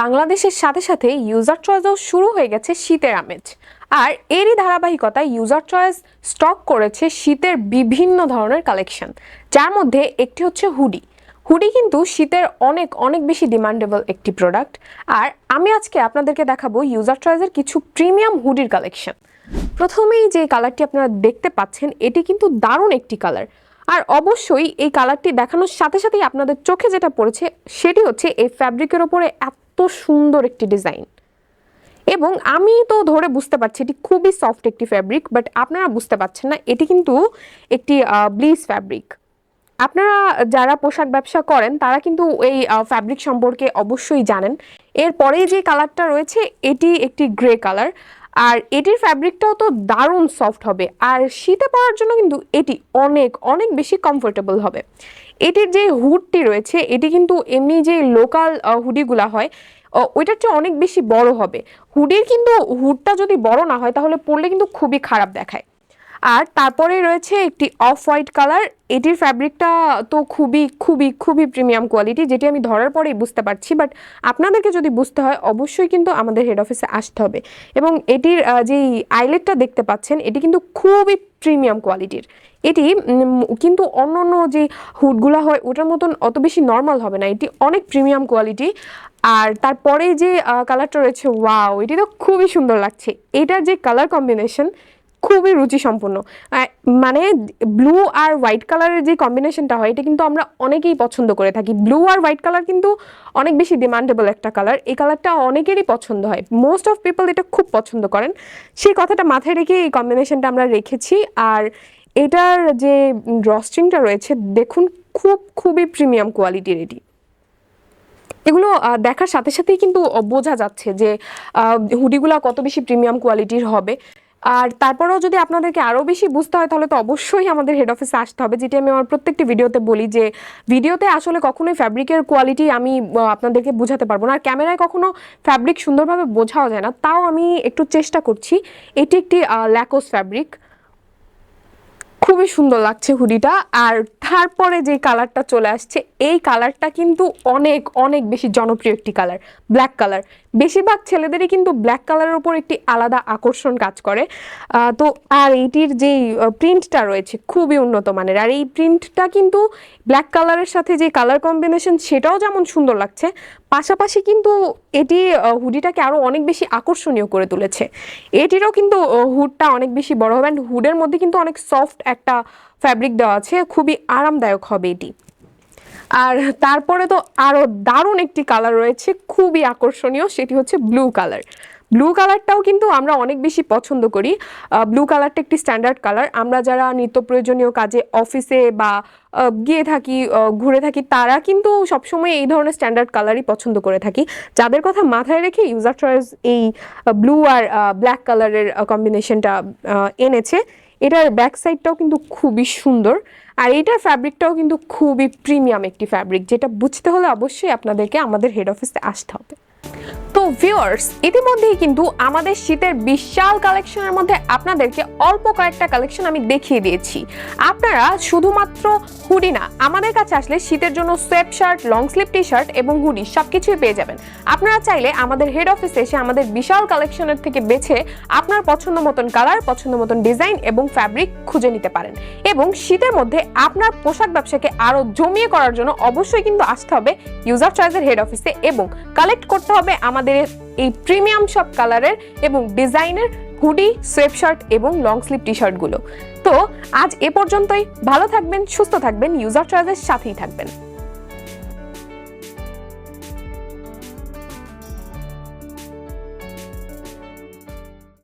বাংলাদেশের সাথে সাথে ইউজার চয়েসও শুরু হয়ে গেছে শীতের আমেজ। আর এরই ধারাবাহিকতায় ইউজার চয়েস স্টক করেছে শীতের বিভিন্ন ধরনের কালেকশন যার মধ্যে একটি হচ্ছে হুডি হুডি কিন্তু শীতের অনেক অনেক বেশি ডিমান্ডেবল একটি প্রোডাক্ট আর আমি আজকে আপনাদেরকে দেখাবো ইউজার চয়েসের কিছু প্রিমিয়াম হুডির কালেকশন প্রথমেই যে কালারটি আপনারা দেখতে পাচ্ছেন, এটি কিন্তু দারুণ একটি কালার আর অবশ্যই এই কালারটি দেখানোর সাথে সাথেই আপনাদের চোখে যেটা পড়েছে, সেটি হচ্ছে এই ফ্যাব্রিকের ওপরে এত সুন্দর একটি ডিজাইন। এবং আমি তো ধরে বুঝতে পারছি এটি খুবই সফট একটি ফ্যাব্রিক বাট আপনারা বুঝতে পারছেন না, এটি কিন্তু একটি ব্লিজ ফ্যাব্রিক আপনারা যারা পোশাক ব্যবসা করেন, তারা কিন্তু এই ফ্যাব্রিক সম্পর্কে অবশ্যই জানেন। এরপরেই যে কালারটা রয়েছে, এটি একটি গ্রে কালার আর এটির ফ্যাব্রিকটাও তো দারুণ সফট হবে। আর শীতে পরার জন্য কিন্তু এটি অনেক অনেক বেশি কমফোর্টেবল হবে। এটির যে হুডটি রয়েছে, এটি কিন্তু এমনি যে লোকাল হুডিগুলা হয় ওইটার চেয়ে অনেক বেশি বড় হবে। হুডির কিন্তু হুডটা যদি বড় না হয়, তাহলে পরলে কিন্তু খুবই খারাপ দেখায়। আর তারপরে রয়েছে একটি অফ হোয়াইট কালার। এটির ফ্যাব্রিকটা তো খুবই খুবই খুবই প্রিমিয়াম কোয়ালিটি, যেটি আমি ধরার পরেই বুঝতে পারছি। বাট আপনাদেরকে যদি বুঝতে হয়, অবশ্যই কিন্তু আমাদের হেড অফিসে আসতে হবে। এবং এটির যেই আইলেটটা দেখতে পাচ্ছেন, এটি কিন্তু খুবই প্রিমিয়াম কোয়ালিটির। এটি কিন্তু অন্য অন্য যে হুডগুলো হয়, ওটার মতন অত বেশি নর্মাল হবে না। এটি অনেক প্রিমিয়াম কোয়ালিটি। আর তারপরে যে কালারটা রয়েছে ওয়াও এটি তো খুবই সুন্দর লাগছে। এটার যে কালার কম্বিনেশন খুবই রুচি সম্পন্ন মানে ব্লু আর হোয়াইট কালারের যে কম্বিনেশনটা হয়, এটা কিন্তু আমরা অনেকেই পছন্দ করে থাকি। ব্লু আর হোয়াইট কালার কিন্তু অনেক বেশি ডিমান্ডেবল একটা কালার এই কালারটা অনেকেরই পছন্দ হয়। মোস্ট অফ পিপল এটা খুব পছন্দ করেন। সেই কথাটা মাথায় রেখে এই কম্বিনেশনটা আমরা রেখেছি। আর এটার যে ড্রস্ট্রিংটা রয়েছে, দেখুন, খুব, খুবই প্রিমিয়াম কোয়ালিটির এটি। এগুলো দেখার সাথে সাথেই কিন্তু বোঝা যাচ্ছে যে হুডিগুলো কত বেশি প্রিমিয়াম কোয়ালিটির হবে। আর তারপরেও যদি আপনাদেরকে আরও বেশি বুঝতে হয়, তাহলে তো অবশ্যই আমাদের হেড অফিসে আসতে হবে। যেটি আমি আমার প্রত্যেকটি ভিডিওতে বলি যে, ভিডিওতে আসলে কখনোই ফ্যাব্রিকের কোয়ালিটি আমি আপনাদেরকে বোঝাতে পারব না। আর ক্যামেরায় কখনো ফ্যাব্রিক সুন্দরভাবে বোঝাও যায় না। তাও আমি একটু চেষ্টা করছি। এটি একটি ল্যাকোস ফ্যাব্রিক খুবই সুন্দর লাগছে হুডিটা। আর তারপরে যে কালারটা চলে আসছে, এই কালারটা কিন্তু অনেক অনেক বেশি জনপ্রিয় একটি কালার ব্ল্যাক কালার বেশিরভাগ ছেলেদেরই কিন্তু ব্ল্যাক কালারের উপর একটি আলাদা আকর্ষণ কাজ করে। তো আর এইটির যে প্রিন্টটা রয়েছে খুবই উন্নত মানের। আর এই প্রিন্টটা কিন্তু ব্ল্যাক কালারের সাথে যে কালার কম্বিনেশন সেটাও যেমন সুন্দর লাগছে, পাশাপাশি কিন্তু এটি হুডিটাকে আরও অনেক বেশি আকর্ষণীয় করে তুলেছে। এটিরও কিন্তু হুডটা অনেক বেশি বড় হবে। অ্যান্ড হুডের মধ্যে কিন্তু অনেক সফট একটা ফ্যাব্রিক দেওয়া আছে। খুবই আরামদায়ক হবে এটি। আর তারপরে তো আরও দারুণ একটি কালার রয়েছে, খুবই আকর্ষণীয়, সেটি হচ্ছে ব্লু কালার ব্লু কালারটাও কিন্তু আমরা অনেক বেশি পছন্দ করি। ব্লু কালারটা একটি স্ট্যান্ডার্ড কালার আমরা যারা নিত্য প্রয়োজনীয় কাজে অফিসে বা গিয়ে থাকি ঘুরে থাকি, তারা কিন্তু সবসময় এই ধরনের স্ট্যান্ডার্ড কালারই পছন্দ করে থাকি। যাদের কথা মাথায় রেখে ইউজার চয়েস এই ব্লু আর ব্ল্যাক কালারের কম্বিনেশনটা এনেছে। এটার ব্যাক সাইডটাও কিন্তু খুবই সুন্দর। আর এটার ফ্যাব্রিকটাও কিন্তু খুবই প্রিমিয়াম একটি ফ্যাব্রিক যেটা বুঝতে হলে অবশ্যই আপনাদেরকে আমাদের হেড অফিসে আসতে হবে। তো ভিউয়ার্স ইতিমধ্যেই কিন্তু আমাদের শীতের বিশাল কালেকশনের মধ্যে আপনাদেরকে অল্প কয়েকটা কালেকশন আমি দেখিয়ে দিয়েছি। আপনারা শুধুমাত্র হুডি না, আমাদের কাছে আসলে শীতের জন্য sweatshirt long sleeve T shirt এবং হুডি সব কিছুই পেয়ে যাবেন। আপনারা চাইলে আমাদের হেড অফিসে এসে আমাদের বিশাল কালেকশনের থেকে বেছে আপনার পছন্দ মতন কালার পছন্দ মতন ডিজাইন এবং ফ্যাব্রিক খুঁজে নিতে পারেন। এবং শীতের মধ্যে আপনার পোশাক ব্যবসাকে আরও জমিয়ে করার জন্য অবশ্যই কিন্তু আসতে হবে ইউজার চয়েসের হেড অফিসে এবং কালেক্ট করতে হবে আমাদের এই প্রিমিয়াম সব কালারের এবং ডিজাইনের হুডি সোয়েব শার্ট এবং লং স্লিভ টি শার্টগুলো তো আজ এ পর্যন্তই। ভালো থাকবেন, সুস্থ থাকবেন ইউজার চয়েসের সাথেই থাকবেন।